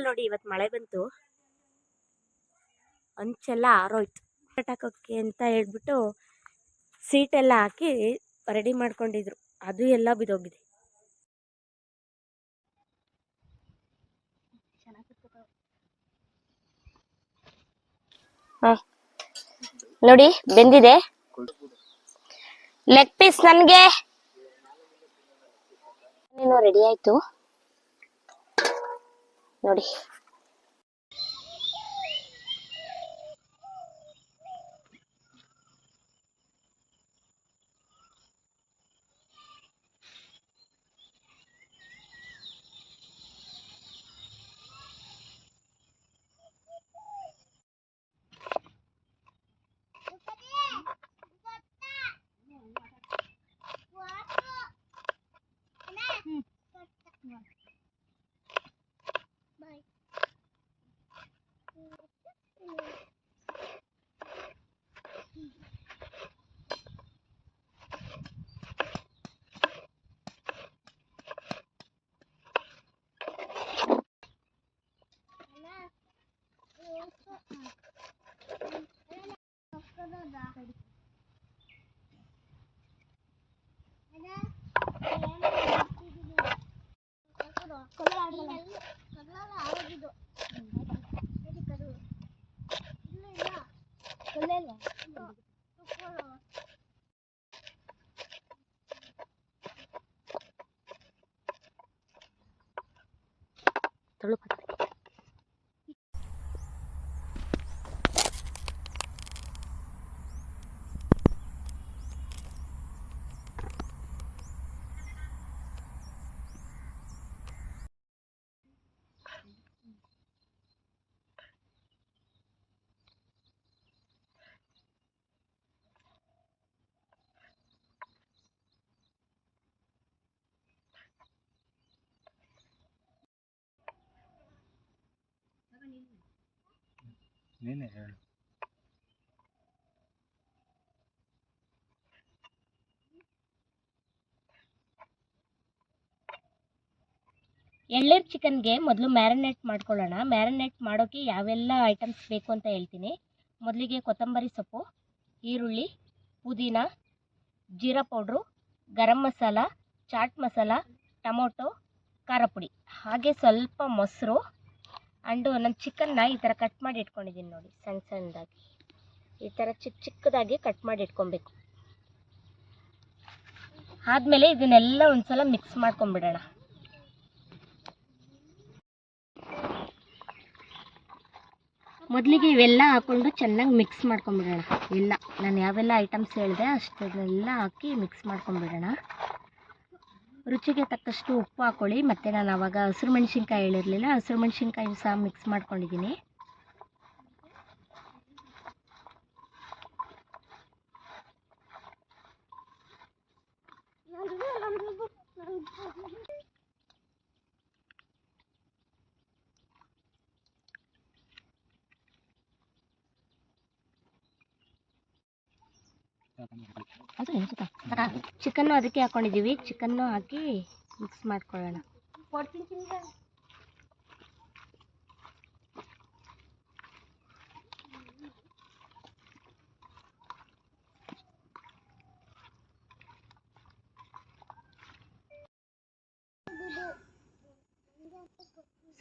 ಬೆಂಗಳೂರಲ್ಲಿ ನೋಡಿ ಇವತ್ತು ಮಳೆ ಬಂತು. ಅಂಚೆಲ್ಲ ಆರೋಯ್ತು. ಕಟಾಕೋಕ್ಕೆ ಅಂತ ಹೇಳ್ಬಿಟ್ಟು ಸೀಟೆಲ್ಲ ಹಾಕಿ ರೆಡಿ ಮಾಡ್ಕೊಂಡಿದ್ರು. ಅದು ಎಲ್ಲ ಬಿದ್ದೋಗಿದೆ ನೋಡಿ, ಬೆಂದಿದೆ. ಲೆಗ್ ಪೀಸ್ ನನ್ಗೆ. ನೀನು ರೆಡಿ ಆಯ್ತು. ನೋಡಿ. ನೀನೇ ಹೇಳು. ಎಳ್ನೀರು ಚಿಕನ್ಗೆ ಮೊದಲು ಮ್ಯಾರಿನೇಟ್ ಮಾಡ್ಕೊಳ್ಳೋಣ. ಮ್ಯಾರಿನೇಟ್ ಮಾಡೋಕ್ಕೆ ಯಾವೆಲ್ಲ ಐಟಮ್ಸ್ ಬೇಕು ಅಂತ ಹೇಳ್ತೀನಿ. ಮೊದಲಿಗೆ ಕೊತ್ತಂಬರಿ ಸೊಪ್ಪು, ಈರುಳ್ಳಿ, ಪುದೀನ, ಜೀರಾ ಪೌಡ್ರು, ಗರಂ ಮಸಾಲ, ಚಾಟ್ ಮಸಾಲ, ಟೊಮೊಟೊ, ಖಾರ ಪುಡಿ. ಹಾಗೆ ಸ್ವಲ್ಪ ಮೊಸರು ಆ್ಯಂಡು ನಾನು ಚಿಕನ್ನ ಈ ಥರ ಕಟ್ ಮಾಡಿ ಇಟ್ಕೊಂಡಿದ್ದೀನಿ ನೋಡಿ ಸಣ್ಣ ಸಣ್ಣದಾಗಿ. ಈ ಥರ ಚಿಕ್ಕ ಚಿಕ್ಕದಾಗಿ ಕಟ್ ಮಾಡಿ ಇಟ್ಕೊಬೇಕು. ಆದಮೇಲೆ ಇದನ್ನೆಲ್ಲ ಒಂದ್ಸಲ ಮಿಕ್ಸ್ ಮಾಡ್ಕೊಂಬಿಡೋಣ. ಮೊದಲಿಗೆ ಇವೆಲ್ಲ ಹಾಕೊಂಡು ಚೆನ್ನಾಗಿ ಮಿಕ್ಸ್ ಮಾಡ್ಕೊಂಬಿಡೋಣ. ಎಲ್ಲ ನಾನು ಯಾವೆಲ್ಲ ಐಟಮ್ಸ್ ಹೇಳಿದೆ ಅಷ್ಟನ್ನೆಲ್ಲ ಹಾಕಿ ಮಿಕ್ಸ್ ಮಾಡ್ಕೊಂಬಿಡೋಣ. ರುಚಿಗೆ ತಕ್ಕಷ್ಟು ಉಪ್ಪು ಹಾಕ್ಕೊಳ್ಳಿ ಮತ್ತು ನಾನು ಆವಾಗ ಹಸಿರು ಮೆಣಸಿನ್ಕಾಯಿ ಹೇಳಿರಲಿಲ್ಲ. ಹಸಿರು ಮೆಣಸಿನ್ಕಾಯಿ ಸಹ ಮಿಕ್ಸ್ ಮಾಡ್ಕೊಂಡಿದ್ದೀನಿ. ಚಿಕನ್ನು ಅದಕ್ಕೆ ಹಾಕೊಂಡಿದ್ದೀವಿ ಚಿಕನ್ನು ಹಾಕಿ ಮಿಕ್ಸ್ ಮಾಡ್ಕೊಳ್ಳೋಣ.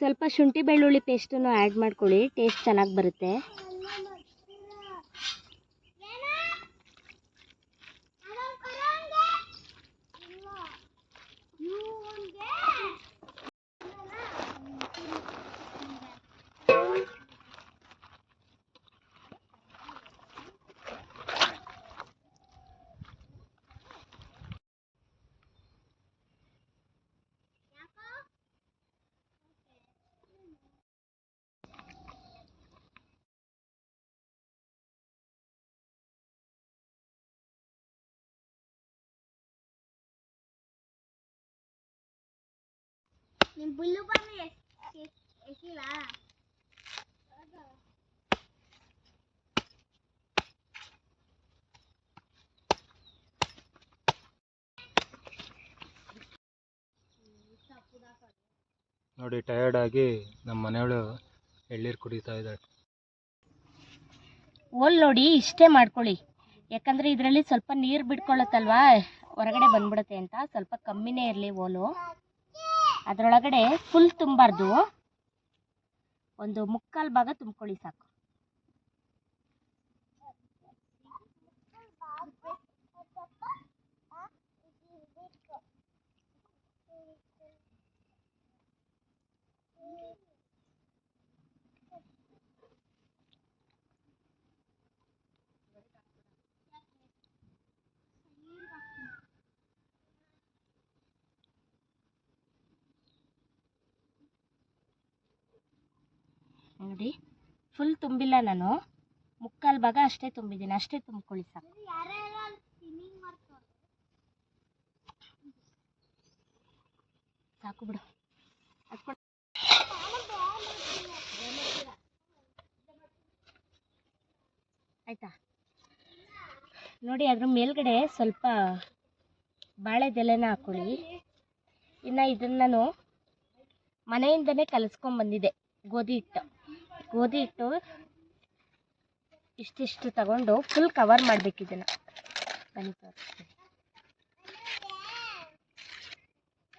ಸ್ವಲ್ಪ ಶುಂಠಿ ಬೆಳ್ಳುಳ್ಳಿ ಪೇಸ್ಟನ್ನು ಆ್ಯಡ್ ಮಾಡ್ಕೊಳ್ಳಿ. ಟೇಸ್ಟ್ ಚೆನ್ನಾಗಿ ಬರುತ್ತೆ. ಬುಲ್ಲು ಎಸಿಲ್ಲ ನೋಡಿ ಟಯರ್ಡ್ ಆಗಿ ನಮ್ಮ ಮನೆಯವಳು ಎಳ್ಳೀರು ಕುಡಿತಾ ಇದ್ದಾಳೆ ಓಲ್ ನೋಡಿ ಇಷ್ಟೇ ಮಾಡ್ಕೊಳ್ಳಿ. ಯಾಕಂದರೆ ಇದರಲ್ಲಿ ಸ್ವಲ್ಪ ನೀರು ಬಿಟ್ಕೊಳ್ಳುತ್ತಲ್ವಾ? ಹೊರಗಡೆ ಬಂದ್ಬಿಡುತ್ತೆ ಅಂತ ಸ್ವಲ್ಪ ಕಮ್ಮಿನೇ ಇರಲಿ ಓಲು ಅದರೊಳಗಡೆ ಫುಲ್ ತುಂಬಾರ್ದು. ಒಂದು ಮುಕ್ಕಾಲು ಭಾಗ ತುಂಬ್ಕೊಳ್ಳಿ ಸಾಕು. ನೋಡಿ. ಫುಲ್ ತುಂಬಿಲ್ಲ ನಾನು. ಮುಕ್ಕಾಲು ಭಾಗ ಅಷ್ಟೇ ತುಂಬಿದ್ದೀನಿ. ಅಷ್ಟೇ ತುಂಬ್ಕೊಳ್ಳಿ ಸಾಕು. ಸಾಕು ಬಿಡು. ಆಯ್ತಾ? ನೋಡಿ ಅದ್ರ ಮೇಲ್ಗಡೆ ಸ್ವಲ್ಪ ಬಾಳೆದೆಲೆನ ಹಾಕೊಳ್ಳಿ. ಇನ್ನು ಇದನ್ನು ನಾನು ಮನೆಯಿಂದನೇ ಕಲಿಸ್ಕೊಂಬಂದಿದ್ದೆ ಗೋಧಿ ಹಿಟ್ಟು. ಗೋಧಿ ಹಿಟ್ಟು ಇಷ್ಟಿಷ್ಟು ತಗೊಂಡು ಫುಲ್ ಕವರ್ ಮಾಡ್ಬೇಕು ಇದನ್ನು. ಬನ್ನಿ ತೋರಿಸ್ತೀನಿ.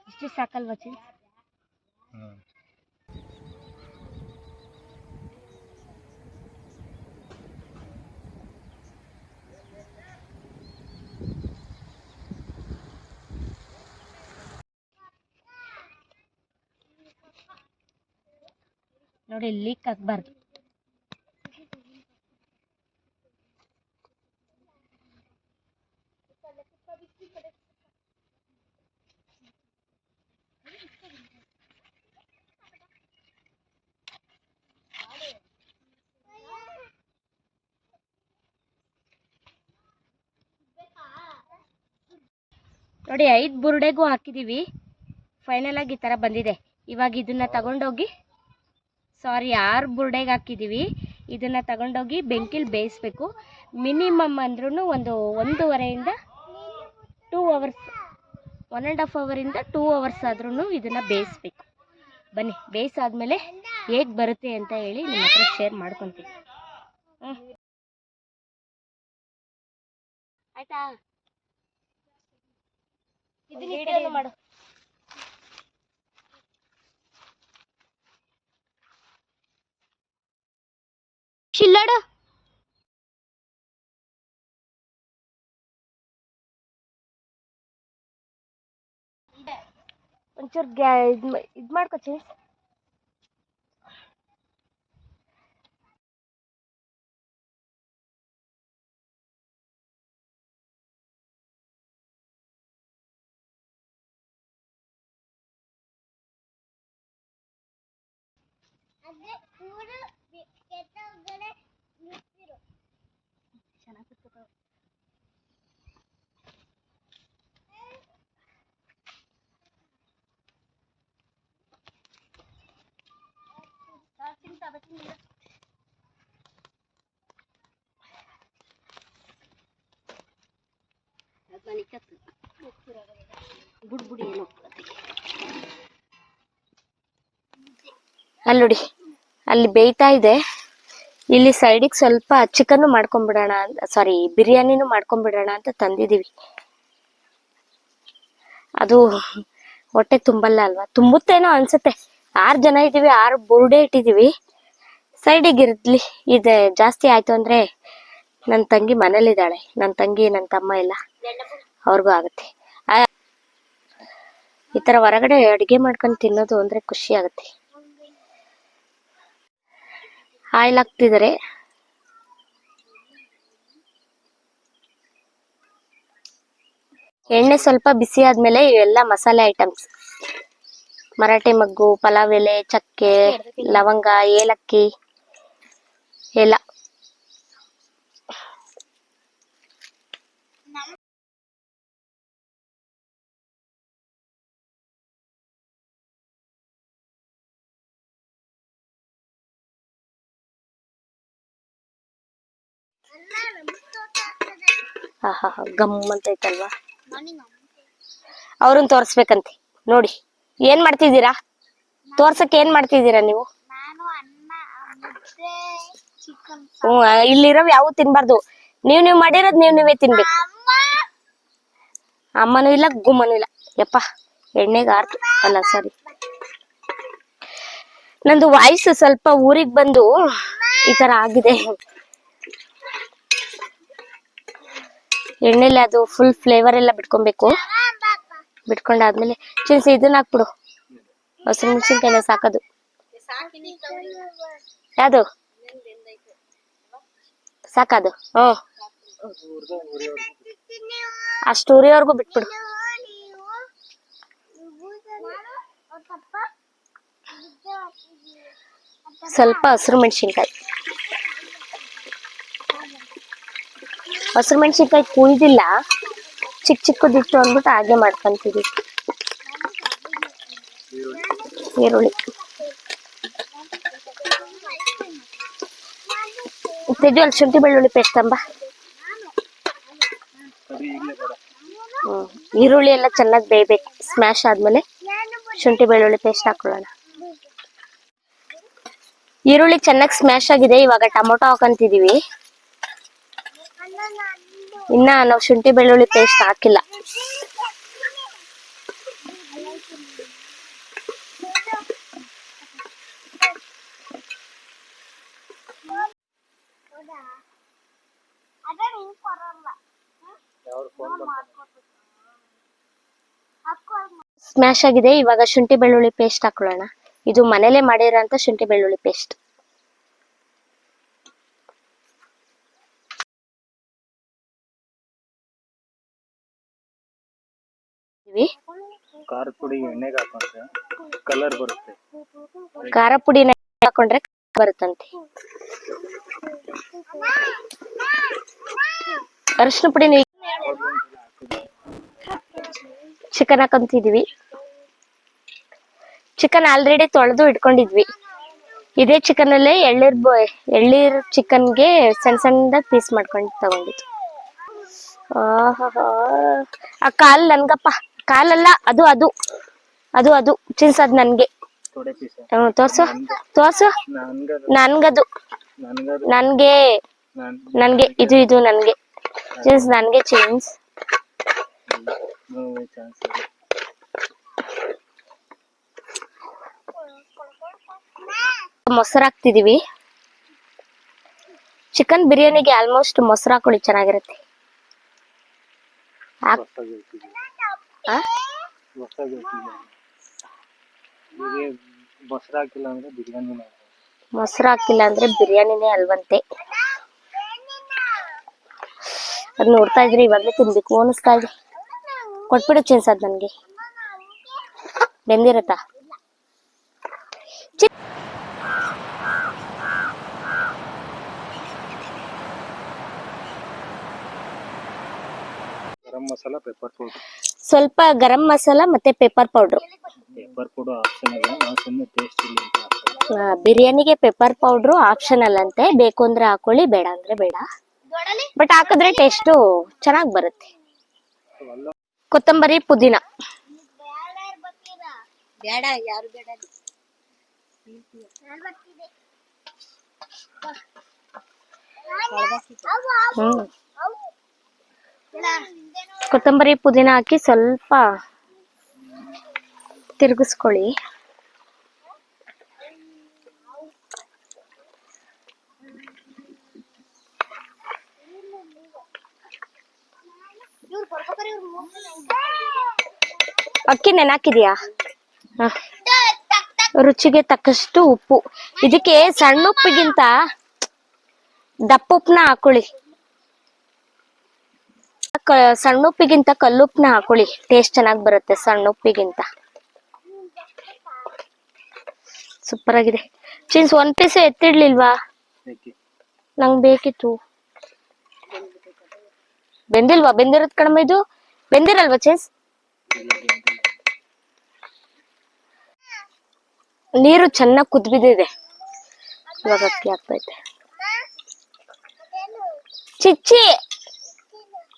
ಇಷ್ಟು ಸಾಕಲ್ವಾ ಚಿ ನೋಡಿ ಲೀಕ್ ಆಗಬಾರ್ದು. ನೋಡಿ, ಐದು ಬುರುಡೆಗೂ ಹಾಕಿದ್ದೀವಿ ಫೈನಲ್ ಆಗಿ ಈ ಥರ ಬಂದಿದೆ. ಇವಾಗ ಇದನ್ನ ತಗೊಂಡೋಗಿ ಸಾರಿ, ಆರು ಬುರ್ಡೆಗೆ ಹಾಕಿದ್ದೀವಿ ಇದನ್ನು ತಗೊಂಡೋಗಿ ಬೆಂಕಿಲಿ ಬೇಯಿಸ್ಬೇಕು. ಮಿನಿಮಮ್ ಅಂದ್ರೂ ಒಂದು ಒಂದೂವರೆಯಿಂದ two hours, one and half ಅವರಿಂದ ಟೂ ಅವರ್ಸ್ ಆದ್ರೂ ಇದನ್ನು ಬೇಯಿಸ್ಬೇಕು. ಬನ್ನಿ, ಬೇಯಿಸಾದ್ಮೇಲೆ ಹೇಗೆ ಬರುತ್ತೆ ಅಂತ ಹೇಳಿ ನಿಮ್ಮ ಹತ್ರ ಶೇರ್ ಮಾಡ್ಕೊತೀನಿ. ಹ್ಞೂ ಆಯ್ತಾ? ಮಾಡು. ಶಿಲ್ಲಡು ಒಂಚೂರು ಗ್ಯಾ ಇದು ಇದು ಮಾಡ್ಕೊ ಚೇಸ್ ಅದೇ ಏನು ಅಲ್ಲಿ ಬೇಯ್ತಾ ಇದೆ. ಇಲ್ಲಿ ಸೈಡಿಗೆ ಸ್ವಲ್ಪ ಚಿಕನ್ ಮಾಡ್ಕೊಂಡ್ಬಿಡೋಣ ಸಾರಿ ಬಿರಿಯಾನಿನೂ ಮಾಡ್ಕೊಂಡ್ಬಿಡೋಣ ಅಂತ ತಂದಿದೀವಿ. ಅದು ಹೊಟ್ಟೆ ತುಂಬಲ್ಲ ಅಲ್ವಾ? ತುಂಬುತ್ತೇನೋ ಅನ್ಸುತ್ತೆ. ಆರು ಜನ ಇದ್ದೀವಿ, ಆರು ಬುರುಡೆ ಇಟ್ಟಿದೀವಿ ಸೈಡಿಗೆ ಇರ್ಲಿ. ಇದೆ, ಜಾಸ್ತಿ ಆಯ್ತು ಅಂದ್ರೆ ನನ್ನ ತಂಗಿ ಮನೇಲಿದ್ದಾಳೆ. ನನ್ನ ತಂಗಿ ನನ್ನ ತಮ್ಮ ಎಲ್ಲ ಅವ್ರಿಗೂ ಆಗುತ್ತೆ. ಈ ತರ ಹೊರಗಡೆ ಅಡಿಗೆ ಮಾಡ್ಕೊಂಡು ತಿನ್ನೋದು ಅಂದ್ರೆ ಖುಷಿ ಆಗುತ್ತೆ. ಆಯಿಲ್ ಹಾಕ್ತಿದ್ದಾರೆ ಎಣ್ಣೆ ಸ್ವಲ್ಪ ಬಿಸಿ ಆದ್ಮೇಲೆ ಇವೆಲ್ಲ ಮಸಾಲೆ ಐಟಮ್ಸ್. ಮರಾಠಿ ಮಗ್ಗು, ಪಲಾವ್ ಎಲೆ, ಚಕ್ಕೆ, ಲವಂಗ, ಏಲಕ್ಕಿ. ಎಲ್ಲ ಹಾ ಹಾ ಹಾ ಗಮ್ ಅಂತ ಐತಲ್ವಾ ಮಾರ್ನಿಂಗ್ ಅವ್ರನ್ನ ತೋರಿಸ್ಬೇಕಂತೆ ನೋಡಿ ಏನ್ ಮಾಡ್ತಿದ್ದೀರಾ ತೋರ್ಸಕ್ ಏನ್ ಮಾಡ್ತಿದ್ದೀರಾ ನೀವು ಹ್ಮ್ ಇಲ್ಲಿರೋ ಯಾವ ತಿನ್ಬಾರ್ದು. ನೀವ್ ನೀವ್ ಮಾಡಿರೋದ್ ನೀವ್ ನೀವೇ ತಿನ್ಬೇಕು. ಅಮ್ಮ ಅಮ್ಮನೂ ಇಲ್ಲ, ಗುಮ್ಮನೂ ಇಲ್ಲ. ಯಪ್ಪ, ಎಣ್ಣೆಗೆ ಆರ್ತು. ಅಲ್ಲ, ಸರಿ. ನಂದು ವಾಯ್ಸ್ ಸ್ವಲ್ಪ ಊರಿಗೆ ಬಂದು ಈ ತರ ಆಗಿದೆ. ಎಣ್ಣೆಲಿ ಅದು ಫುಲ್ ಫ್ಲೇವರ್ ಎಲ್ಲ ಬಿಟ್ಕೊಬೇಕು. ಬಿಟ್ಕೊಂಡಾದ್ಮೇಲೆ ಚಿನ್ಸಿ ಇದನ್ನ ಹಾಕ್ಬಿಡು. ಹಸಿರು ಮೆಣಸಿನ್ಕಾಯಿನ ಸಾಕದು. ಯಾವ್ದು? ಸಾಕದು. ಹ್ಮ್. ಅಷ್ಟು ಉರಿಯೋರ್ಗು ಬಿಟ್ಬಿಡು. ಸ್ವಲ್ಪ ಹಸಿರು ಮೆಣಸಿನ್ಕಾಯಿ. ಹಸಿರು ಮೆಣಸಿನ್ಕಾಯಿ ಕುಯ್ದಿಲ್ಲ. ಚಿಕ್ಕ ಚಿಕ್ಕದಿಟ್ಟು ಅಂದ್ಬಿಟ್ಟು ಹಾಗೆ ಮಾಡ್ಕೊಂತೀವಿ. ಈರುಳ್ಳಿ. ತೆಜು ಅಲ್ಲಿ ಶುಂಠಿ ಬೆಳ್ಳುಳ್ಳಿ ಪೇಸ್ಟ್ ಅಂಬ. ಈರುಳ್ಳಿ ಎಲ್ಲ ಚೆನ್ನಾಗಿ ಬೇಯ್ಬೇಕು ಸ್ಮ್ಯಾಶ್ ಆದ್ಮೇಲೆ ಶುಂಠಿ ಬೆಳ್ಳುಳ್ಳಿ ಪೇಸ್ಟ್ ಹಾಕೊಳ್ಳೋಣ. ಈರುಳ್ಳಿ ಚೆನ್ನಾಗಿ ಸ್ಮ್ಯಾಶ್ ಆಗಿದೆ, ಇವಾಗ ಟೊಮೊಟೊ ಹಾಕೊಂತಿದೀವಿ. ಇನ್ನ ನಾವು ಶುಂಠಿ ಬೆಳ್ಳುಳ್ಳಿ ಪೇಸ್ಟ್ ಹಾಕಿಲ್ಲ. ಸ್ಮ್ಯಾಶ್ ಆಗಿದೆ. ಇವಾಗ ಶುಂಠಿ ಬೆಳ್ಳುಳ್ಳಿ ಪೇಸ್ಟ್ ಹಾಕೊಳ್ಳೋಣ. ಇದು ಮನೇಲೆ ಮಾಡಿರೋಂಥ ಶುಂಠಿ ಬೆಳ್ಳುಳ್ಳಿ ಪೇಸ್ಟ್ ಖಾರ ಪುಡಿ ಎಣ್ಣೆಗೆ ಹಾಕೊಂಡ್ರೆ ಕಲರ್ ಬರುತ್ತೆ. ಖಾರ ಹಾಕೊಂಡ್ರೆ ಬರುತ್ತಂತೆ. ಅರಿಶಿನ ಪುಡಿ ಚಿಕನ್ ಹಾಕೊಂತಿದ್ವಿ. ಚಿಕನ್ ಆಲ್ರೆಡಿ ತೊಳೆದು ಇಟ್ಕೊಂಡಿದ್ವಿ. ಇದೇ ಚಿಕನ್ ಅಲ್ಲೇ ಎಳ್ಳೀರ್ ಬೊ ಎಳ್ಳೀರ್ ಚಿಕನ್ಗೆ ಸಣ್ಣ ಸಣ್ಣದ ಪೀಸ್ ಮಾಡ್ಕೊಂಡು ತಗೊಂಡಿದ್ವಿ. ಆ ಕಾಲ್ ನನ್ಗಪ್ಪ, ಕಾಲಲ್ಲ, ಅದು ಅದು ಅದು ಅದು, ಚಿನ್ಸದ್ ನನ್ಗೆ. ತೋರ್ಸು ತೋರ್ಸು. ನನ್ಗದು, ನನ್ಗೆ ನನ್ಗೆ, ಇದು ಇದು ನನ್ಗೆ. ಚಿನ್ಸ್ ನನ್ಗೆ ಚಿನ್ಸ್. ಇಲ್ಲ ಮೊಸರು ಹಾಕ್ತಿದೀವಿ. ಚಿಕನ್ ಬಿರಿಯಾನಿಗೆ ಆಲ್ಮೋಸ್ಟ್ ಮೊಸರು ಹಾಕೊಳ್ಳಿ, ಚೆನ್ನಾಗಿರುತ್ತೆ. ಮೊಸರು ಹಾಕಿಲ್ಲ ಅಂದ್ರೆ ಬಿರಿಯಾನಿನೇ ಅಲ್ವಂತೆ. ಅದ್ ನೋಡ್ತಾ ಇದ್ರಿ, ಇವಾಗಲೇ ತಿನ್ಬೇಕು ಅನಿಸ್ತಾ ಇದೆ. ಕೊಟ್ಬಿಡು ಚೇಂಜ್ ಅದು ನನಗೆ. ಬೆಂದಿರತ್ತಾ? ಚಿ- ಗರಂ ಮಸಾಲ ಪೆಪ್ಪರ್ ಪೌಡರ್ ಸ್ವಲ್ಪ ಗರಂ ಮಸಾಲ ಮತ್ತೆ pepper powder pepper powder option ಅಲ್ಲ ನಾವು ಸುಮ್ಮನೆ ಟೇಸ್ಟ್ ಇಲ್ಲ ಅಂತ ಆ, ಬಿರಿಯಾನಿಗೆ ಪೆಪ್ಪರ್ ಪೌಡ್ರು ಆಪ್ಷನಲ್ ಅಂತೆ. ಬೇಕು ಅಂದ್ರೆ ಹಾಕೊಳ್ಳಿ ಬೇಡ ಅಂದ್ರೆ ಬೇಡ. ಬಟ್ ಹಾಕಿದ್ರೆ ಟೇಸ್ಟು ಚೆನ್ನಾಗಿ ಬರುತ್ತೆ. ಕೊತ್ತಂಬರಿ ಪುದೀನ. ಬೇಡ ಯಾರು ಬೇಡ ಹ್ಮ್. ಕೊತ್ತಂಬರಿ ಪುದೀನ ಹಾಕಿ ಸ್ವಲ್ಪ ತಿರುಗಿಸ್ಕೊಳ್ಳಿ. ಅಕ್ಕಿ ನೆನಾಕಿದ್ಯಾ. ರುಚಿಗೆ ತಕ್ಕಷ್ಟು ಉಪ್ಪು. ಇದಕ್ಕೆ ಸಣ್ಣ ಉಪ್ಪಿಗಿಂತ ದಪ್ಪ ಉಪ್ಪನ್ನ ಹಾಕೊಳ್ಳಿ. ಸಣ್ಣ ಉಪ್ಪಿಗಿಂತ ಕಲ್ಲುಪ್ಪನ್ನ ಹಾಕೊಳ್ಳಿ. ಟೇಸ್ಟ್ ಚೆನ್ನಾಗಿ ಬರುತ್ತೆ ಸಣ್ಣ ಉಪ್ಪಿಗಿಂತ. ಸೂಪರ್ ಆಗಿದೆ. ಚೀನ್ಸ್, ಒಂದ್ ಪೀಸ್ ಎತ್ತಿಡ್ಲಿಲ್ವಾ? ನಂಗ್ ಬೇಕಿತ್ತು. ಬೆಂದಿಲ್ವಾ? ಬೆಂದಿರೋದ್ ಕಡಿಮೆ ಇದು? ಬೆಂದಿರಲ್ವಾ ಚೇಸ್? ನೀರು ಚೆನ್ನಾಗಿ ಕುದ್ಬಿದ್ದಿದೆ. ಇವಾಗ ಅಕ್ಕಿ ಹಾಕ್ತೈತೆ ಚಿಚ್ಚಿ!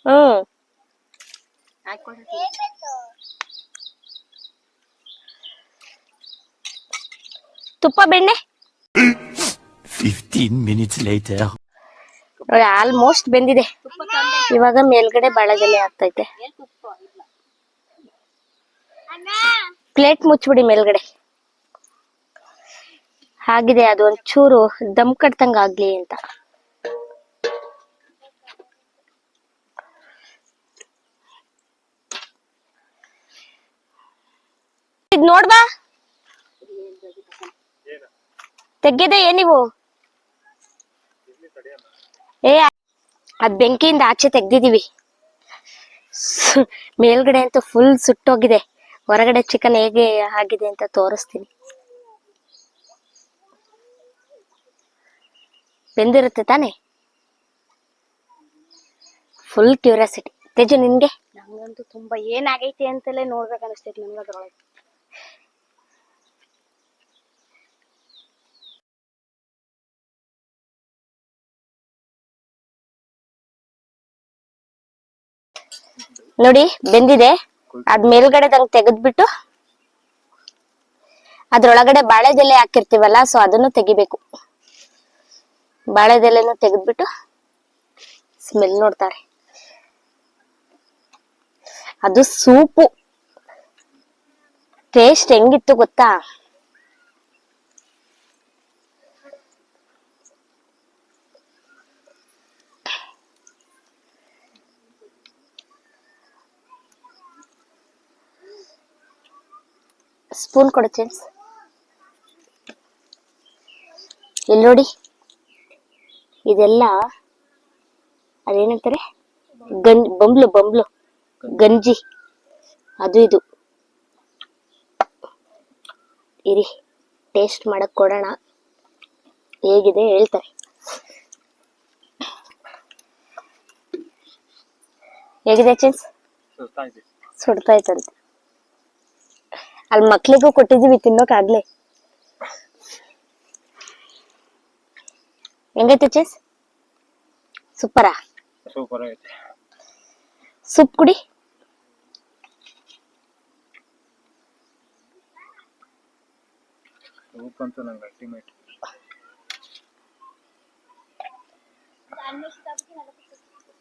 ಹ್ಮ್ ತುಪ್ಪ ಬೆಣ್ಣೆ? 15 minutes later. ನೋಡಿ ಆಲ್ಮೋಸ್ಟ್ ಬೆಂದಿದೆ. ಇವಾಗ ಮೇಲ್ಗಡೆ ಬಾಳೆದೆಲೆ ಆಗ್ತೈತೆ. ಪ್ಲೇಟ್ ಮುಚ್ಚಿಬಿಡಿ ಮೇಲ್ಗಡೆ. ಆಗಿದೆ ಅದು ಒಂಚೂರು ದಮ್ ಕಟ್ತಂಗ ಆಗ್ಲಿ ಅಂತ. ಇದ್ ನೋಡ್ಬಾ ತೆಗ್ಗಿದೆ ಏನಿವು? ಏ, ಅದ್ ಬೆಂಕಿಯಿಂದ ಆಚೆ ತೆಗ್ದಿದೀವಿ. ಮೇಲ್ಗಡೆ ಅಂತೂ ಫುಲ್ ಸುಟ್ಟೋಗಿದೆ. ಹೊರಗಡೆ ಚಿಕನ್ ಹೇಗೆ ಆಗಿದೆ ಅಂತ ತೋರಿಸ್ತೀನಿ. ಬೆಂದಿರುತ್ತೆ ತಾನೆ? ಫುಲ್ ಕ್ಯೂರಿಯಾಸಿಟಿ ತೇಜು, ನಿನ್ಗೆ? ನಂಗಂತೂ ತುಂಬಾ ಏನಾಗೈತೆ ಅಂತಲೇ ನೋಡ್ಬೇಕು ಅನಿಸ್ತೈತಿ ಅದ್ರೊಳಗೆ ನೋಡಿ ಬೆಂದಿದೆ. ಅದ್ ಮೇಲ್ಗಡೆ ತಂಗ್ ತೆಗೆದ್ಬಿಟ್ಟು ಅದ್ರೊಳಗಡೆ ಬಾಳೆದೆಲೆ ಹಾಕಿರ್ತೀವಲ್ಲ ಸೊ ಅದನ್ನು ತೆಗಿಬೇಕು. ಬಾಳೆದೆಲೆನೂ ತೆಗೆದ್ಬಿಟ್ಟು ಸ್ಮೆಲ್ ನೋಡ್ತಾರೆ. ಅದು ಸೂಪು. ಟೇಸ್ಟ್ ಹೆಂಗಿತ್ತು ಗೊತ್ತಾ? ಸ್ಪೂನ್ ಕೊಡು ಫ್ರೆಂಡ್ಸ್ ಇಲ್ಲಿ ನೋಡಿ. ಇದೆಲ್ಲ ಅದೇನಂತಾರೆ? ಗಂಜ್ ಬಂಬ್ಲು ಬಂಬ್ಲು. ಗಂಜಿ. ಅದು ಇದು. ಇರಿ ಟೇಸ್ಟ್ ಮಾಡಕ್ ಕೊಡೋಣ. ಹೇಗಿದೆ ಹೇಳ್ತಾರೆ. ಹೇಗಿದೆ ಚೆನ್ಸ್ ಸುಡ್ತಾ ಇತ್ತಂತೆ ಅಲ್ಲಿ ಮಕ್ಳಿಗೂ ಕೊಟ್ಟಿದೀವಿ ತಿನ್ನೋಕಾಗ್ಲೇ ಹೆಂಗೈತೆ ಚೆಸ್? ಸೂಪರಾ? ಸೂಪರ್ ಆಗೈತೆ. ಸೂಪ್ ಕುಡಿ. ಸೂಪ್ ಅಂತೂ ನಂಗೆ ಅಲ್ಟಿಮೇಟ್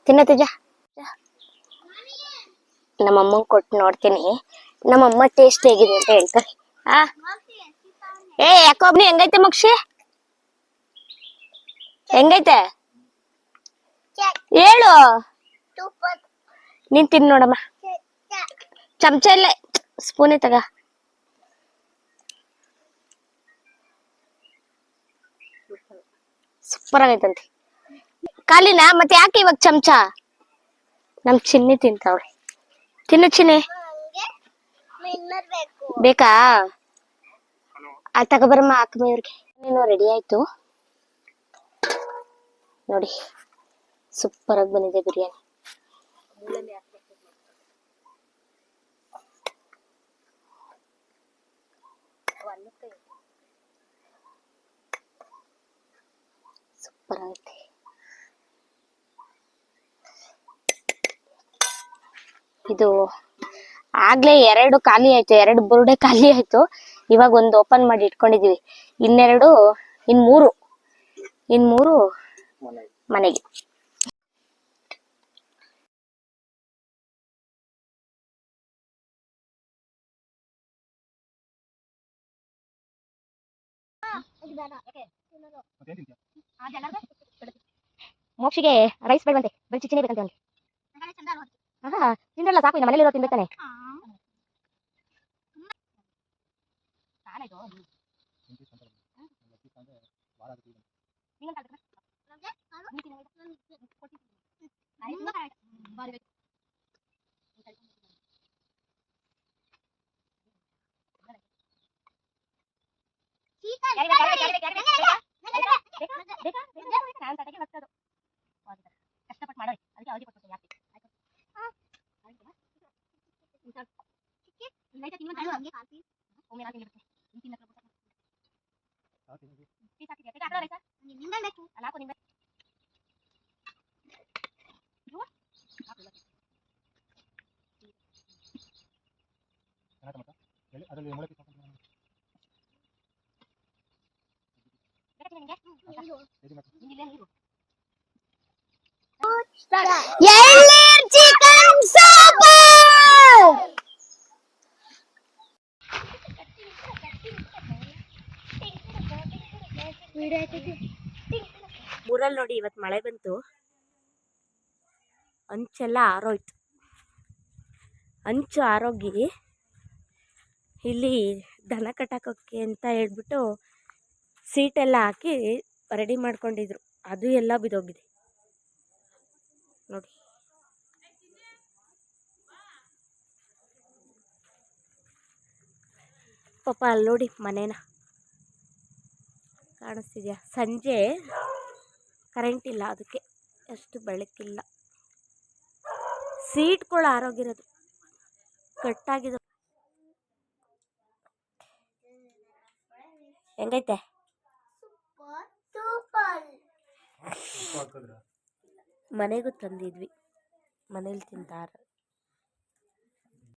ತಿನ್ನ ತೇಜ. ನಮ್ಮಮ್ಮಂಗ್ ಕೊಟ್ಟು ನೋಡ್ತೀನಿ. ನಮ್ಮಮ್ಮ ಟೇಸ್ಟ್ ಹೇಗಿದೆ ಅಂತ ಹೇಳ್ತಾರೆ ಆ? ಏ, ಯಾಕೋ ಒಬ್ನಿ ಹೆಂಗೈತೆ ಮಕ್ಷಿ? ಹೆಂಗೈತೆ? ಹೇಳು. ನೀನ್ ತಿನ್ ನೋಡಮ್ಮ. ಚಮಚ ಇಲ್ಲ. ಸ್ಪೂನೇ ತಗ. ಸೂಪರ್ ಆಗೈತಂತೆ. ಕಾಲಿನ ಮತ್ತೆ ಯಾಕೆ ಇವಾಗ ಚಮಚ? ನಮ್ ಚಿನ್ನಿ ತಿಂತಾವ್ರಿ ತಿನ್ನು ಚಿನ್ನಿ. ಬೇಕು? ಬೇಕಾ ಅಲ್ಲಿ ತಗೋಬರಮ್ಮ ಹಾಕಮ್ಮ ಇವ್ರಿಗೆ ನೀನು ರೆಡಿ ಆಯ್ತು? ನೋಡಿ ಸೂಪರ್ ಆಗಿ ಬಂದಿದೆ ಬಿರಿಯಾನಿ. ಸೂಪರ್ ಆಗೈತೆ. ಇದು ಆಗ್ಲೇ ಎರಡು ಖಾಲಿ ಆಯ್ತು, ಎರಡು ಬುರುಡೆ ಖಾಲಿ ಆಯ್ತು. ಇವಾಗ ಒಂದು ಓಪನ್ ಮಾಡಿ ಇಟ್ಕೊಂಡಿದೀವಿ. ಇನ್ನೆರಡು, ಇನ್ ಮೂರು. ಇನ್ ಮೂರು ಮನೆಗೆ. ಮೋಕ್ಷಿಗೆ ರೈಸ್ ಬೇಡವಂತೆ. ಬರೀ ಚಿಚಿನೇ ಬೇಕಂತೆ ಅವ್ನಿಗೆ. ಆಹಾ ತಿಂದ್ರಲ್ಲ ಸಾಕು ಇನ್ನು ಮನೇಲಿರೋ ತಿನ್ಬೇಕಾನೆ ಕಷ್ಟಪಟ್ಟು ಮಾಡೋರಿ ಅದಕ್ಕೆ ಅವ್ರಿಗೆ ಕೊಟ್ಟು ಯಾಕೆ ಅದರಲ್ಲಿ ಮೊಳಕೆ ಇವತ್ತು ಮಳೆ ಬಂತು. ಅಂಚೆಲ್ಲ ಆರೋಯ್ತು. ಅಂಚು ಆರೋಗಿ ಇಲ್ಲಿ ದನ ಕಟ್ಟಾಕೋಕ್ಕೆ ಅಂತ ಹೇಳ್ಬಿಟ್ಟು ಸೀಟೆಲ್ಲ ಹಾಕಿ ರೆಡಿ ಮಾಡ್ಕೊಂಡಿದ್ರು. ಅದು ಎಲ್ಲ ಬಿದ್ದೋಗಿದೆ. ನೋಡಿ. ಪಾಪ ಅಲ್ಲಿ ನೋಡಿ ಮನೇನ. ಕಾಣಿಸ್ತಿದ್ಯಾ? ಸಂಜೆ ಕರೆಂಟ್ ಇಲ್ಲ ಅದಕ್ಕೆ ಅಷ್ಟು ಬೆಳಕಿಲ್ಲ. ಸೀಟ್ಗಳು ಆರೋಗಿರೋದು ಕಟ್ಟಾಗಿದ್ದು ಹೆಂಗೈತೆ? ಮನೆಗೂ ತಂದಿದ್ವಿ. ಮನೇಲಿ ತಿಂತಾರ.